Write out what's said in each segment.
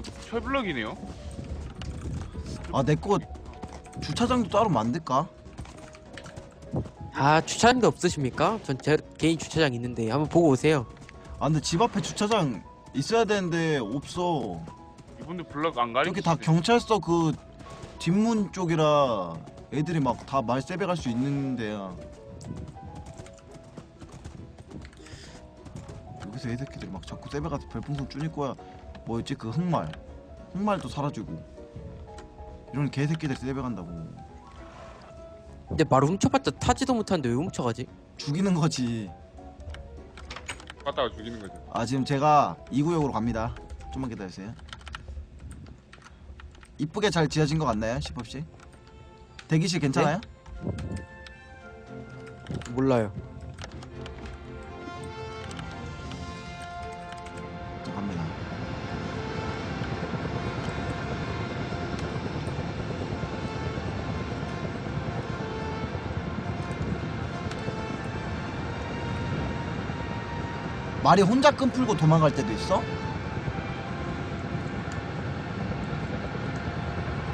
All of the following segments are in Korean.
이거 철블럭이네요. 아 내 거 주차장도 따로 만들까? 아 주차장도 없으십니까? 전 제 개인 주차장 있는데 한번 보고 오세요. 아 근데 집 앞에 주차장 있어야 되는데 없어 이분들 블럭 안 가리고 여기 다 경찰서 그 뒷문 쪽이라 애들이 막 다 말 세배 갈 수 있는 데야 여기서 애새끼들이 막 자꾸 세배 가서 별풍선 쭈닐 거야 뭐였지 그 흑말 흑말도 사라지고 이런 개새끼들 세배간다고 근데 바로 훔쳐봤자 타지도 못하는데 왜 훔쳐가지? 죽이는 거지 갔다가 죽이는 거죠. 아 지금 제가 2구역으로 갑니다 좀만 기다리세요 이쁘게 잘 지어진 것 같나요 시법씨? 대기실 괜찮아요? 몰라요. 말이 혼자 끈 풀고 도망갈 때도 있어?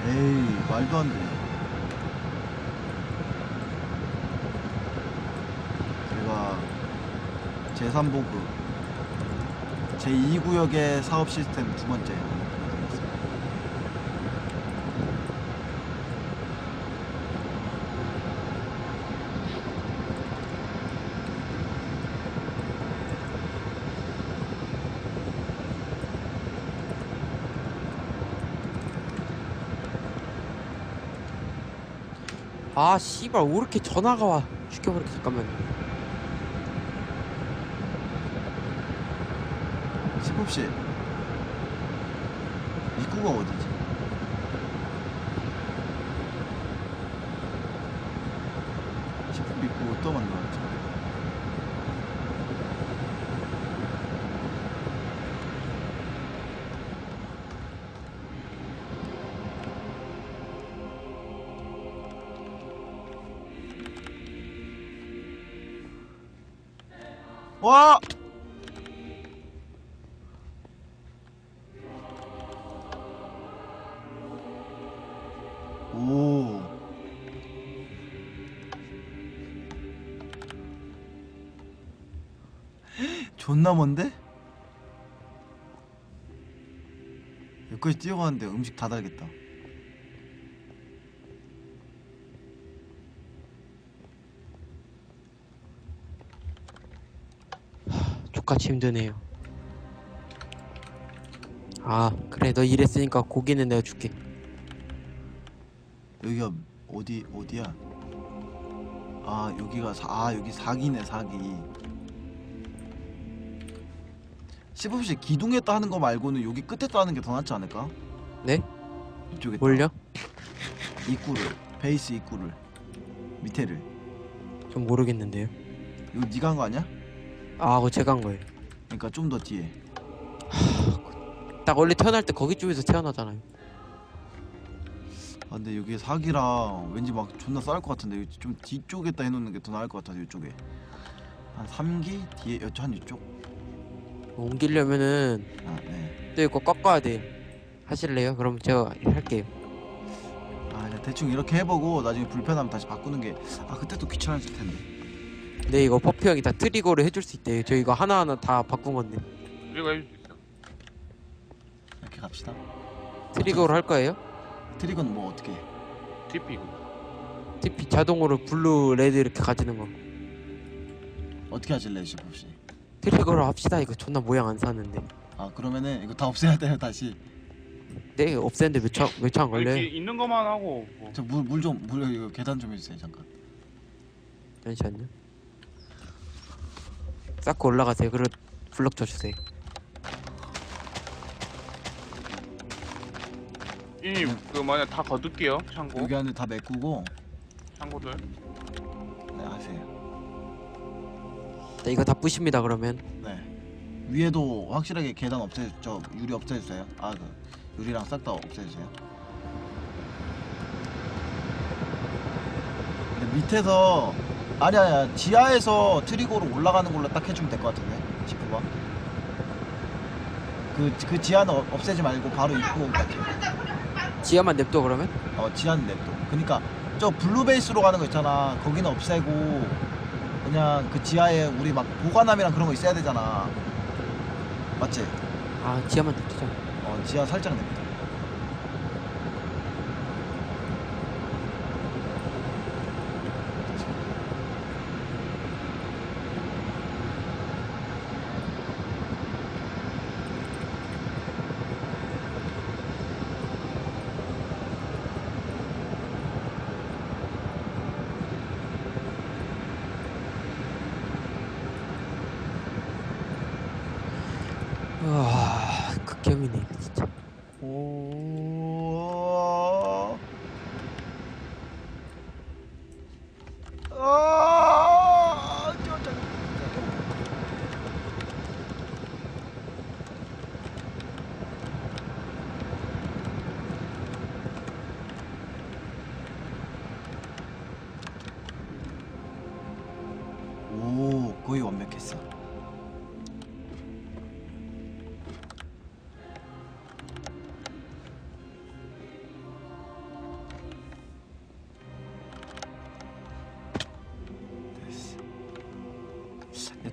에이 말도 안 돼. 제가 제3보급 제2구역의 사업 시스템 두 번째. 아 씨발 왜 이렇게 전화가 와? 죽여버릴게 잠깐만. 시법씨 입구가 어디지? 시법 입구 어디다 만들었지? 와! 오. 존나 먼데? 여기까지 뛰어가는데 음식 다 달겠다. 족같이 힘드네요. 아 그래 너 일했으니까 고기는 내가 줄게. 여기가 어디 어디야? 아 여기가 사, 아 여기 사기네 사기. 시부시 기둥에 따는 거 말고는 여기 끝에 따는 게 더 낫지 않을까? 네? 이쪽에 뭘요? 입구를 베이스 입구를 밑에를 좀 모르겠는데요. 이거 네가 한 거 아니야? 아 그거 제가 한 거예요. 그러니까 좀 더 뒤에 딱 원래 태어날 때 거기 쪽에서 태어나잖아요. 아 근데 여기 사기랑 왠지 막 존나 싸울 것 같은데 여기 좀 뒤쪽에다 해놓는 게 더 나을 것 같아 이쪽에 한 3기 뒤에 여기 한 이쪽 옮기려면은 아 네 또 이거 꺾어야 돼요. 하실래요? 그럼 제가 할게요. 아 그냥 대충 이렇게 해보고 나중에 불편하면 다시 바꾸는 게 아 그때 또 귀찮았을 텐데 네 이거 퍼프 형이 다 트리거를 해줄 수 있대요. 저 이거 하나하나 다 바꾼 건데. 우리가 해줄 수 있어. 이렇게 갑시다 트리거로 할 거예요? 트리건 뭐 어떻게 해? TP. TP 자동으로 블루 레드 이렇게 가지는 거. 어떻게 하실래요 시봅시 트리거로 합시다. 이거 존나 모양 안 사는데. 아 그러면은 이거 다 없애야 돼요 다시 네 없애는데 몇초몇초안 이렇게 걸려요. 있는 것만 하고 뭐. 저 물 물 좀 물 이거 계단 좀 해주세요 잠깐 잠시만요. 쌓고 올라가세요. 그리고 블럭 쳐주세요. 이그 뭐냐 다 거둘게요. 창고. 여기 안에 다 메꾸고 창고들. 네 하세요 네, 이거 다 부십니다. 그러면 네 위에도 확실하게 계단 없애 저 유리 없애주세요 아 그 유리랑 싹 다 없애주세요 근데 밑에서 아니 아니야. 지하에서 트리고로 올라가는 걸로 딱 해주면 될 것 같은데 지프가. 그, 그 지하는 없- 없애지 말고 바로 입구 딱 해. 지하만 냅둬 그러면? 어 지하는 냅둬. 그니까 저 블루베이스로 가는 거 있잖아. 거기는 없애고 그냥 그 지하에 우리 막 보관함이랑 그런 거 있어야 되잖아. 맞지? 아 지하만 냅두자. 어 지하 살짝 냅둬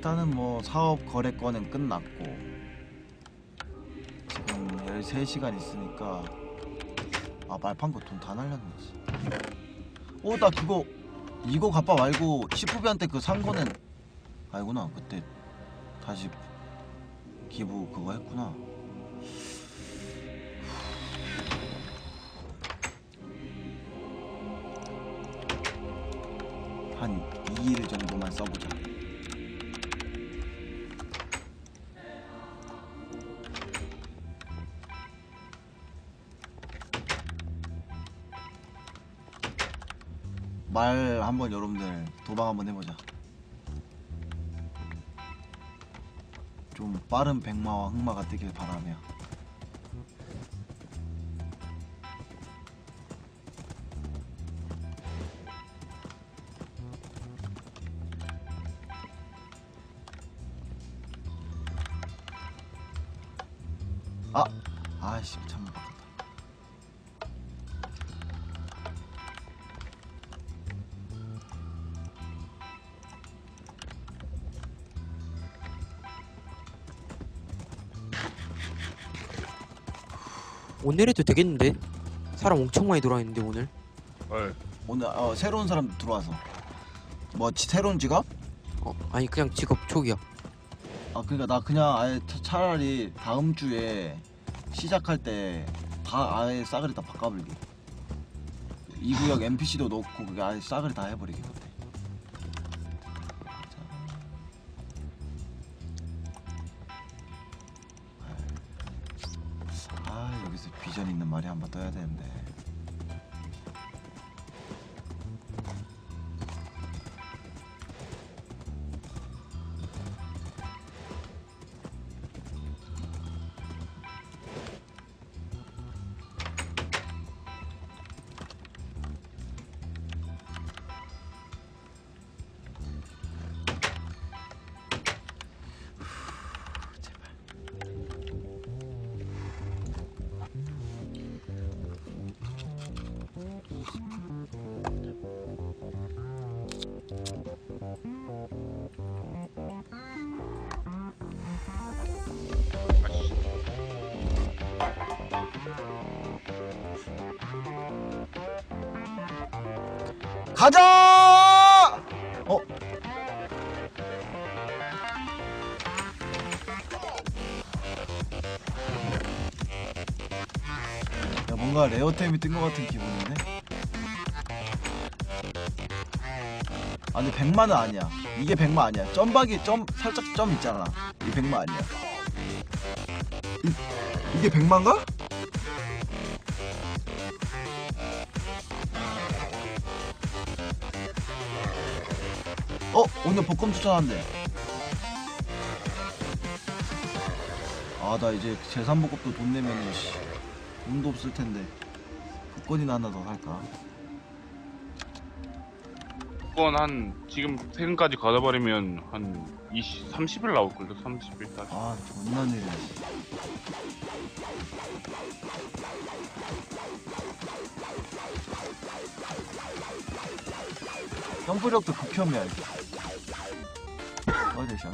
일단은 뭐 사업 거래권은 끝났고 지금 13시간 있으니까 아 말판거 돈다 날렸네 오 나 그거 이거 갚아 말고 시프비한테 그 산 거는 아니구나. 그때 다시 기부 그거 했구나. 한 2일 정도만 써보자 말 한번 여러분들 도박 한번 해보자 좀 빠른 백마와 흑마가 뜨길 바라며 아! 아이씨 참 오늘 해도 되겠는데? 사람 엄청 많이 들어와 있는데 오늘. 어, 오늘 어, 새로운 사람 들어와서. 뭐 지- 새로운 직업? 어 아니 그냥 직업 초기야. 아 그러니까 나 그냥 아예 차- 차라리 다음 주에 시작할 때 다 아예 싸그리 다 바꿔버리기 이 구역 NPC도 넣고 그게 아예 싸그리 다 해버리기 떠야 되는데 가자! 어? 야 뭔가 레어템이 뜬 것 같은 기분인데? 아 근데 백만은 아니야 이게 백만 아니야 점박이 점 살짝 점 있잖아 이 백만 아니야 이, 이게 백만가? 어 오늘 복권 추천한대. 아 나 이제 재산복급도 돈 내면은 씨 돈도 없을 텐데. 복권이나 하나 더 살까? 무조건 한 지금 세금까지 걷어버리면 한 20, 30일 나올걸요? 30일 까지. 아 존나 느려. 점프력도 극혐이야 이거 어디 시원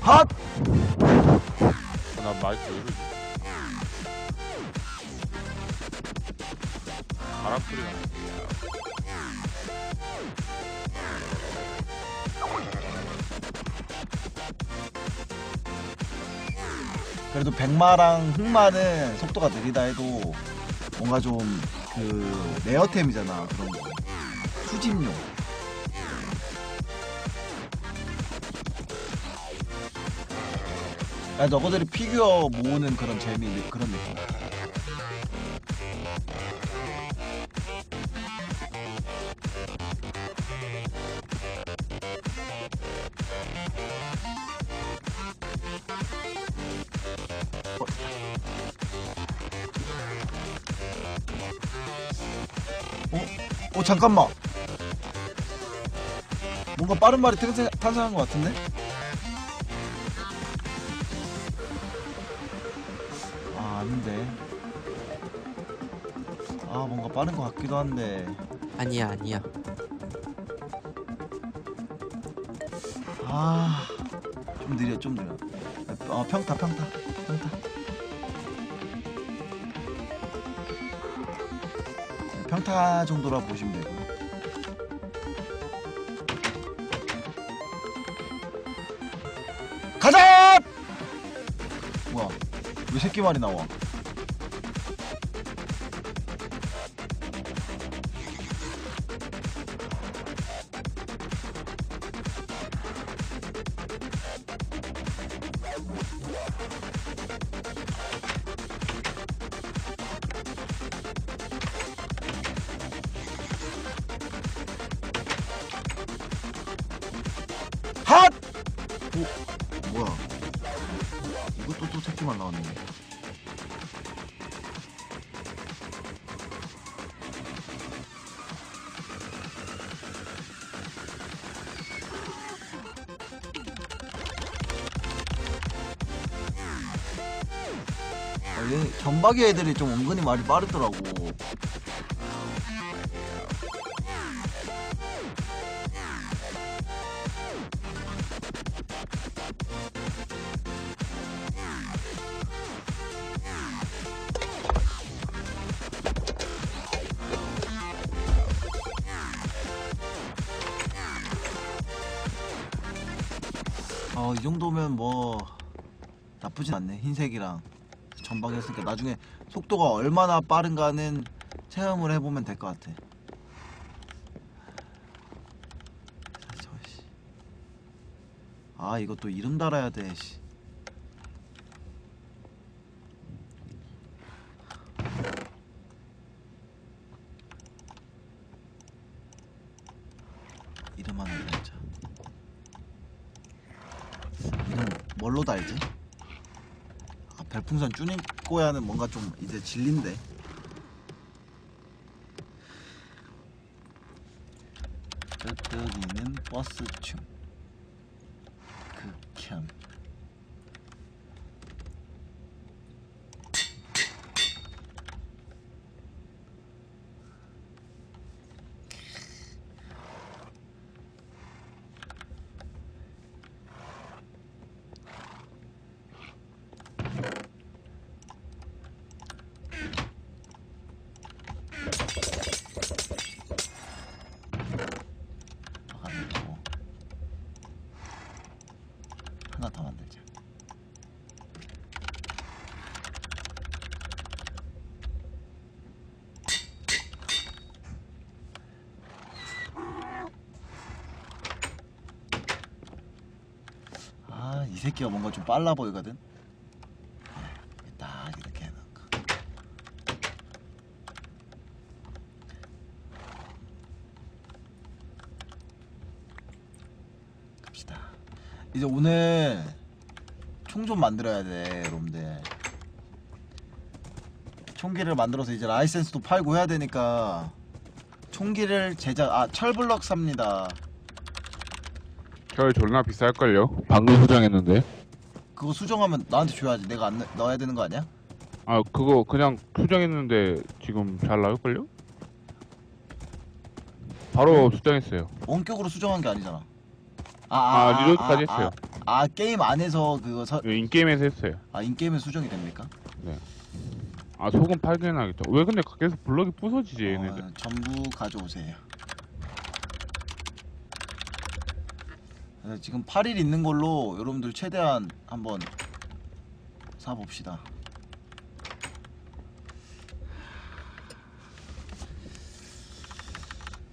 핫! 나 마이크 왜 이러지? 바람 소리가 나. 그래도 백마랑 흑마는 속도가 느리다 해도 뭔가 좀 그 레어템이잖아 그런 거 수집용 야 너희들이 피규어 모으는 그런 재미 그런 느낌. 어 잠깐만. 뭔가 빠른 말이 탄생, 탄생한 것 같은데? 빠른 것 같기도 한데. 아니야 아니야. 아 좀 느려 좀 느려. 어 평타 평타 평타. 평타 정도라 보시면 되고. 가자! 뭐야 왜 새끼 말이 나와 전박이 애들이 좀 은근히 말이 빠르더라고. 어, 이 정도면 뭐 나쁘진 않네. 흰색이랑 전방이었으니까 나중에 속도가 얼마나 빠른가는 체험을 해보면 될 것 같아. 아, 이것도 이름 달아야 돼. 씨. 이름 하나 달자. 이름 뭘로 달지? 아, 별풍선 쭈닝 꼬야는 뭔가 좀 이제 질린데. 뜨뜨기는 버스춤. 극혐. 가지고 하나 더 만들자. 아, 이 새끼가 뭔가 좀 빨라 보이거든. 네, 딱 이렇게 해놓고. 갑시다. 이제 오늘 총 좀 만들어야 돼, 여러분들. 총기를 만들어서 이제 라이센스도 팔고 해야 되니까 총기를 제작 아 철블럭 삽니다. 저 졸라 비쌀걸요? 방금 수정했는데 그거 수정하면 나한테 줘야지. 내가 안 넣- 넣어야 되는 거 아니야? 아 그거 그냥 수정했는데 지금 잘 나올걸요? 바로 수정했어요 원격으로 수정한 게 아니잖아. 아, 리로드까지 아, 했어요 아, 아, 게임 안에서 그거 서, 네, 인게임에서 했어요 아 인게임에 수정이 됩니까? 아 소금 파견해야겠다 왜 근데 계속 블럭이 부서지지 얘네들 어, 전부 가져오세요. 네, 지금 8일 있는 걸로 여러분들 최대한 한번 사봅시다.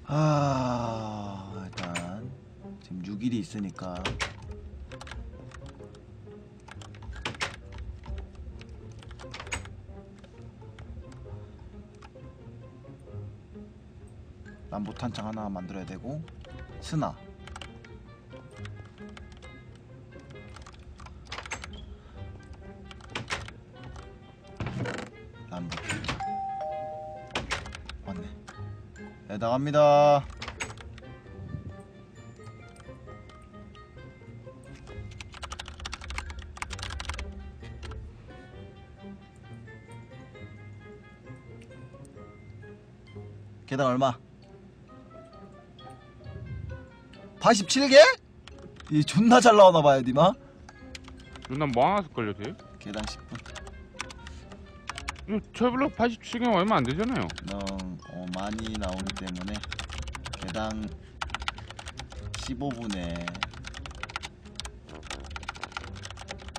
아 지금 6일이 있으니까. 남부탄창 하나 만들어야 되고 스나. 남부탄창 맞네. 네 나갑니다 계단 얼마? 87개? 이 존나 잘 나오나 봐요, 니마. 누나 쓸걸요 쟤? 계단 10분. 이거 철블럭 87개 얼마 안 되잖아요 너 어, 많이 나오기 때문에 개당 15분에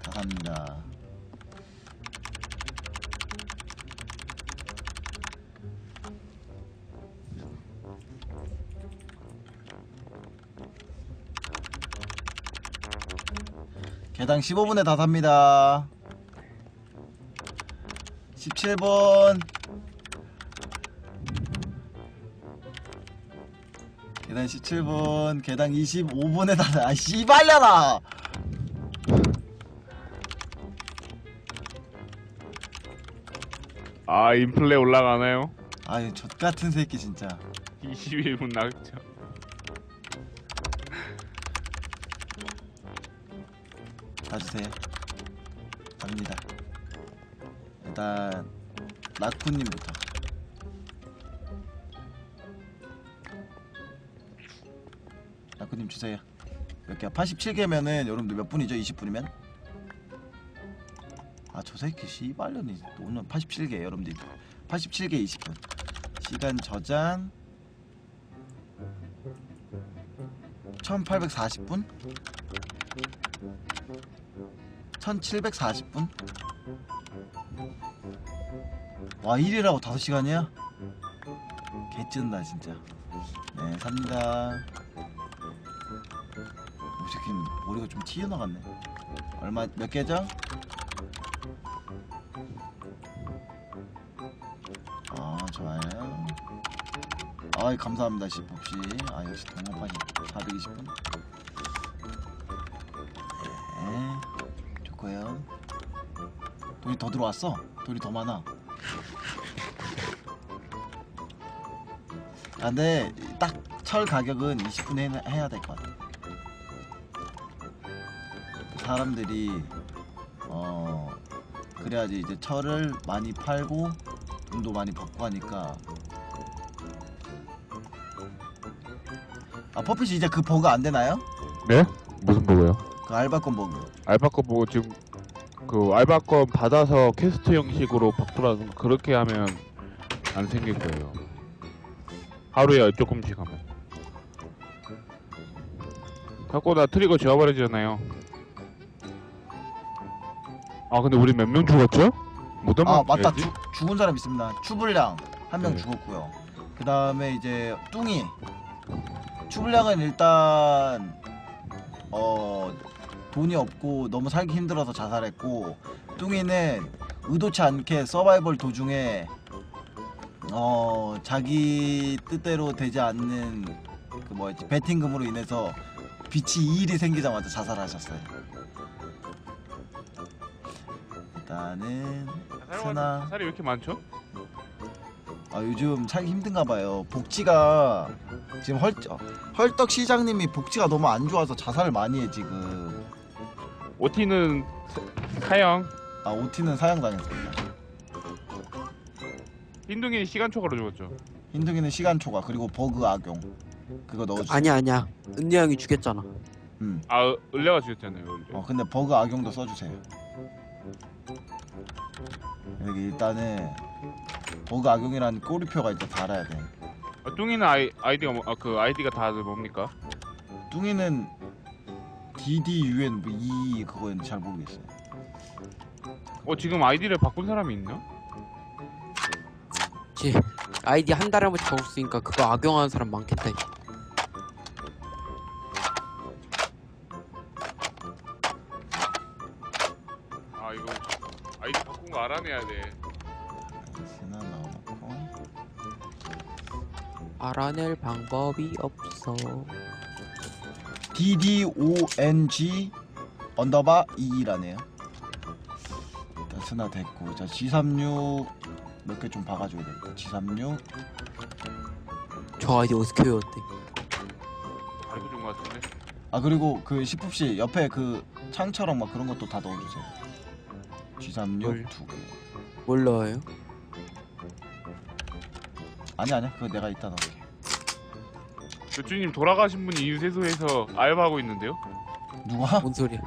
다 갑니다. 개당 15분에 다 삽니다. 17분. 계단 17분, 계단 25분에 다, 아, 씨발려나! 아 인플레 올라가나요? 아유, 젖같은 새끼, 진짜. 21분 나 겠죠 가주세요. 갑니다. 일단, 라쿠님부터. 라쿠님 주세요. 몇 개야? 87개면은 여러분들 몇 분이죠? 20분이면? 아, 저 새끼 씨발년이 오늘 87개 여러분들. 87개 20분. 시간 저장 1840분? 1740분? 와 1이라고 5시간이야? 개쩐다 진짜. 네 삽니다. 이 새끼는 머리가 좀 튀어나갔네. 얼마 몇 개죠? 아 좋아요. 아이 감사합니다 시법씨. 아 역시 동업하니 420분? 네 좋고요 돈이 더 들어왔어 돈이 더 많아 아 근데 딱 철 가격은 20분에 해야 될 것 같아 사람들이 어 그래야지 이제 철을 많이 팔고 돈도 많이 받고 하니까 아 퍼핏이 이제 그 버그 안 되나요? 네? 무슨 버그요? 그 알바권 알바 거 보고 지금 그 알바 거 받아서 퀘스트 형식으로 바꾸라는 거 그렇게 하면 안 생길 거예요. 하루에 조금씩 하면. 자꾸 나 트리거 지워버리잖아요. 아 근데 우리 몇 명 죽었죠? 아번 맞다. 죽- 죽은 사람 있습니다 추불량 한 명 네. 죽었고요 그 다음에 이제 뚱이 추불량은 일단 어 돈이 없고 너무 살기 힘들어서 자살했고 뚱이는 의도치 않게 서바이벌 도중에 어 자기 뜻대로 되지 않는 그 뭐였지 베팅금으로 인해서 빛이 2일이 생기자마자 자살하셨어요 일단은 스나 살이 왜 이렇게 많죠? 아 요즘 살기 힘든가 봐요. 복지가 지금 헐 헐떡 시장님이 복지가 너무 안 좋아서 자살을 많이 해 지금. 오티는 사형 아 오티는 사형당했습니다. 흰둥이 시간 초과로 죽었죠 흰둥이는 시간 초과 그리고 버그 악용 그거 넣어주세요. 아니야 아니야 은리 형이 죽였잖아 음. 아 을레가 죽였잖아요 을레. 어 근데 버그 악용도 써주세요. 여기 일단은 버그 악용이라는 꼬리표가 일단 달아야 돼. 아, 뚱이는 아이, 아이디가 뭐, 아, 그 아이디가 다들 뭡니까? 뚱이는 DDUN 뭐 E 그거는 잘 모르겠어요. 어 지금 아이디를 바꾼 사람이 있나? 지 아이디 한 달에 한 번씩 있으니까 그거 악용하는 사람 많겠다 이제. 아 이거 아이디 바꾼 거 알아내야 돼 알아낼 방법이 없어 DDONG 언더바 EE라네요. 일단 스나 됐고 자 G36 몇 개 좀 박아줘야 되겠다. G36 저 아이디 어디서 키웠대 알고 준거 같은데 아 그리고 그 시프씨 옆에 그 창처럼 막 그런 것도 다 넣어주세요. G36 뭘? 두 개. 몰라요 아니 아니야 그거 내가 이따 넣을게. 교주님 돌아가신 분이 인쇄소에서 알바하고 있는데요? 누가? 뭔 소리야